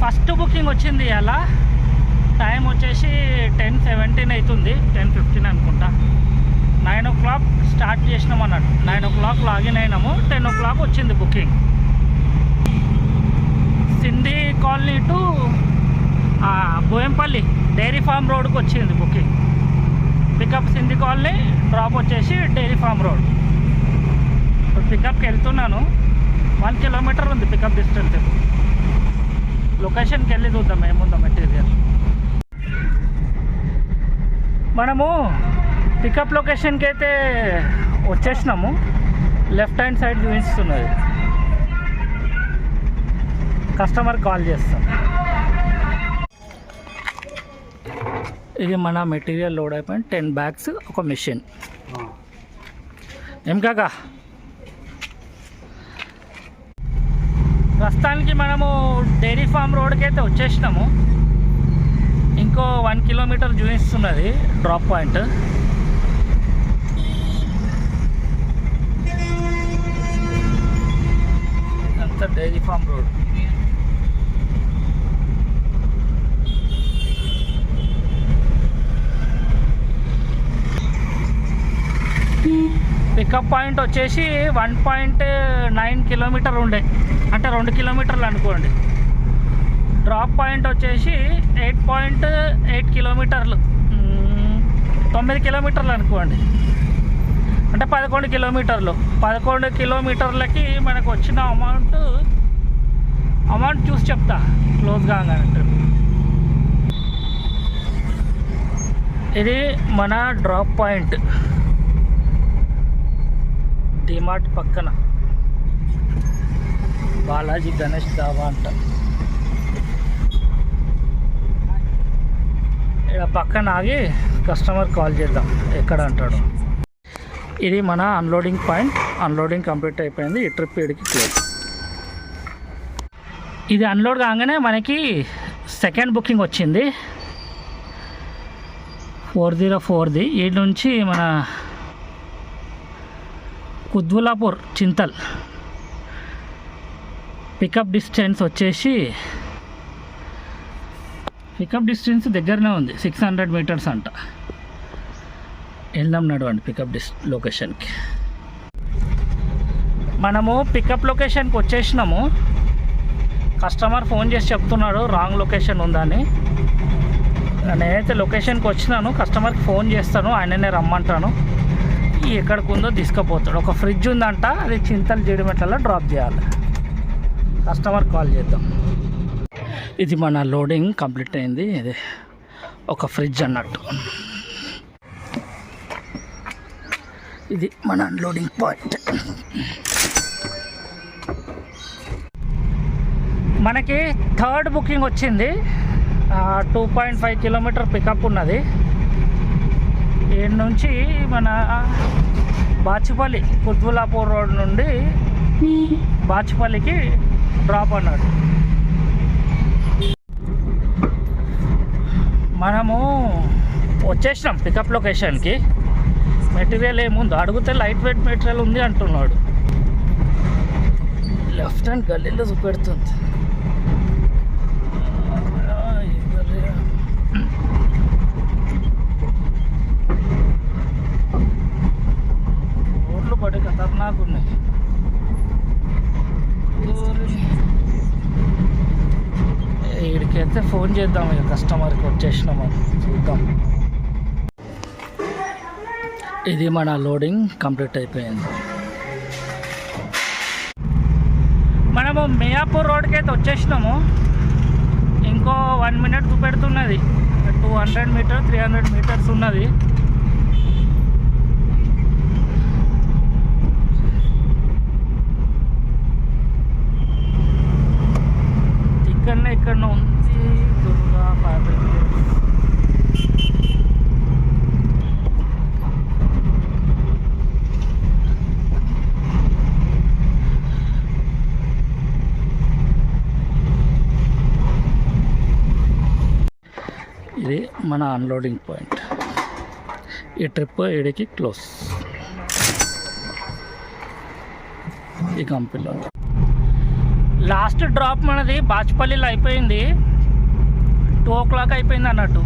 First booking వచ్చింది అలా time వచ్చేసి టెన్ సెవెంటీన్ అవుతుంది టెన్ ఫిఫ్టీన్ అనుకుంటా. నైన్ ఓ క్లాక్ స్టార్ట్ చేసినాం అన్నట్టు నైన్ ఓ క్లాక్ లాగిన్ అయినాము టెన్ ఓ క్లాక్ వచ్చింది బుకింగ్. సింధీ కాలనీ టు ఆ, బోయంపల్లి డైరీ ఫామ్ రోడ్కి వచ్చింది booking. Pickup Sindhi colony drop వచ్చేసి డైరీ ఫామ్ రోడ్. ఇప్పుడు పికప్కి వెళ్తున్నాను. వన్ కిలోమీటర్ ఉంది పికప్ డిస్టెన్స్ ఇప్పుడు. లొకేషన్కి వెళ్ళి చూద్దాం ఏముందో మెటీరియల్ మనము పికప్ లొకేషన్కి అయితే వచ్చేసినాము. లెఫ్ట్ హ్యాండ్ సైడ్ చూపిస్తున్నది. కస్టమర్ కాల్ చేస్తాం. ఇది మన మెటీరియల్ లోడ్ అయిపోయిన టెన్ బ్యాగ్స్ ఒక మిషన్ ఏం కాకా? ప్రస్తుతానికి మనము డైరీ ఫామ్ రోడ్కి అయితే వచ్చేసినాము. ఇంకో వన్ కిలోమీటర్ చూపిస్తున్నది డ్రాప్ పాయింట్. అంతా dairy farm road. Pickup point వచ్చేసి వన్ పాయింట్ నైన్ కిలోమీటర్ ఉండే. అంటే రెండు కిలోమీటర్లు అనుకోండి. డ్రాప్ పాయింట్ వచ్చేసి ఎయిట్ పాయింట్ ఎయిట్ కిలోమీటర్లు. తొమ్మిది కిలోమీటర్లు అనుకోండి. అంటే పదకొండు కిలోమీటర్లు. పదకొండు కిలోమీటర్లకి మనకు వచ్చిన అమౌంట్ అమౌంట్ చూసి చెప్తా. క్లోజ్గా అన్నట్టు ఇది మన డ్రాప్ పాయింట్. డిమార్ట్ పక్కన. బాలాజీ గణేష్ దాబా అంట. ఇక్కడ పక్కన ఆగి కస్టమర్ కాల్ చేద్దాం. ఎక్కడ అంటాడు? ఇది మన అన్లోడింగ్ పాయింట్ అన్లోడింగ్ కంప్లీట్ అయిపోయింది. ఈ ట్రిప్ ఇడికి క్లోజ్ ఇది అన్లోడ్ కాగానే మనకి సెకండ్ బుకింగ్ వచ్చింది. ఫోర్ జీరో ఫోర్ది ఈ నుంచి మన కుద్బులాపూర్ చింతల్. పికప్ డిస్టెన్స్ వచ్చేసి పికప్ డిస్టెన్స్ దగ్గరనే ఉంది సిక్స్ హండ్రెడ్ మీటర్స్ అంట. వెళ్దాం నడవండి పికప్ డిస్ లొకేషన్కి మనము పికప్ లొకేషన్కి వచ్చేసినాము. కస్టమర్ ఫోన్ చేసి చెప్తున్నాడు రాంగ్ లొకేషన్ ఉందని. నేనైతే లొకేషన్కి వచ్చినాను కస్టమర్కి ఫోన్ చేస్తాను ఆయననే రమ్మంటాను. ఈ ఎక్కడికి ఉందో తీసుకుపోతాడు. ఒక ఫ్రిడ్జ్ ఉందంట అది చింతలు జీడిమెట్లలో డ్రాప్ చేయాలి. కస్టమర్ కాల్ చేద్దాం. ఇది మన లోడింగ్ కంప్లీట్ అయింది. ఇది ఒక ఫ్రిడ్జ్ అన్నట్టు. ఇది మన అన్లోడింగ్ పాయింట్. మనకి థర్డ్ బుకింగ్ వచ్చింది. Two point five kilometre pickup ఉన్నది. ఈ నుంచి మన బాచుపల్లి కుత్బులాపూర్ రోడ్ నుండి బాచుపల్లికి డ్రాప్ అన్నాడు. మనము వచ్చేసినాం పికప్ లొకేషన్కి మెటీరియల్ ఏముంది? అడిగితే లైట్ వెయిట్ మెటీరియల్ ఉంది అంటున్నాడు. లెఫ్ట్ హ్యాండ్ గల్లీలో చూపెడుతుంది. చేద్దాం ఇక కస్టమర్కి వచ్చేసినాం చూద్దాం. ఇది మన లోడింగ్ కంప్లీట్ అయిపోయింది. మనము మియాపూర్ రోడ్కి అయితే వచ్చేసినాము. ఇంకో one minute చూపెడుతున్నది. Two hundred metre three hundred metres ఉన్నది ఇక్కడనే ఇక్కడ ఉంది దుర్గా ఫ్యాబ్రిక్ ఇది మన అన్లోడింగ్ పాయింట్ ఈ ట్రిప్ ఇడికి క్లోజ్ ఈ కంపెనీలో లాస్ట్ డ్రాప్ మనది బాచ్పల్లిలో అయిపోయింది. టూ ఓ క్లాక్ అయిపోయింది అన్నట్టు.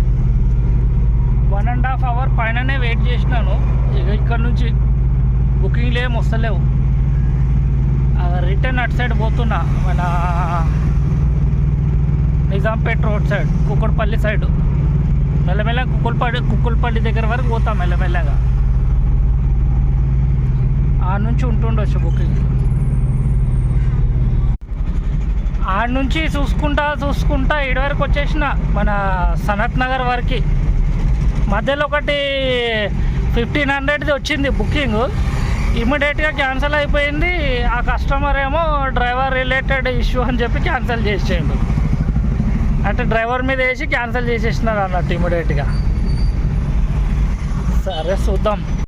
వన్ అండ్ హాఫ్ అవర్ పైననే వెయిట్ చేసినాను. ఇక ఇక్కడ నుంచి బుకింగ్లు ఏం వస్తలేవు. రిటర్న్ అటు సైడ్ పోతున్నా. మన Nizampet road side Kukkadapalli side మెల్లమెల్ల కుక్కలపల్లి Kukkalapalli దగ్గర వరకు పోతాం మెల్లమెల్లగా. ఆ నుంచి ఉంటుండొచ్చు బుకింగ్. ఆడ నుంచి చూసుకుంటా చూసుకుంటా ఇటు వరకు వచ్చేసిన మన సనత్ నగర్ వరకు. మధ్యలో ఒకటి ఫిఫ్టీన్ హండ్రెడ్ది వచ్చింది బుకింగ్. ఇమ్మీడియట్గా క్యాన్సిల్ అయిపోయింది. ఆ కస్టమర్ ఏమో డ్రైవర్ రిలేటెడ్ ఇష్యూ అని చెప్పి క్యాన్సిల్ చేసేయండు అంటే డ్రైవర్ మీద వేసి క్యాన్సిల్ చేసేసినారు అన్నట్టు ఇమీడియట్గా సరే చూద్దాం.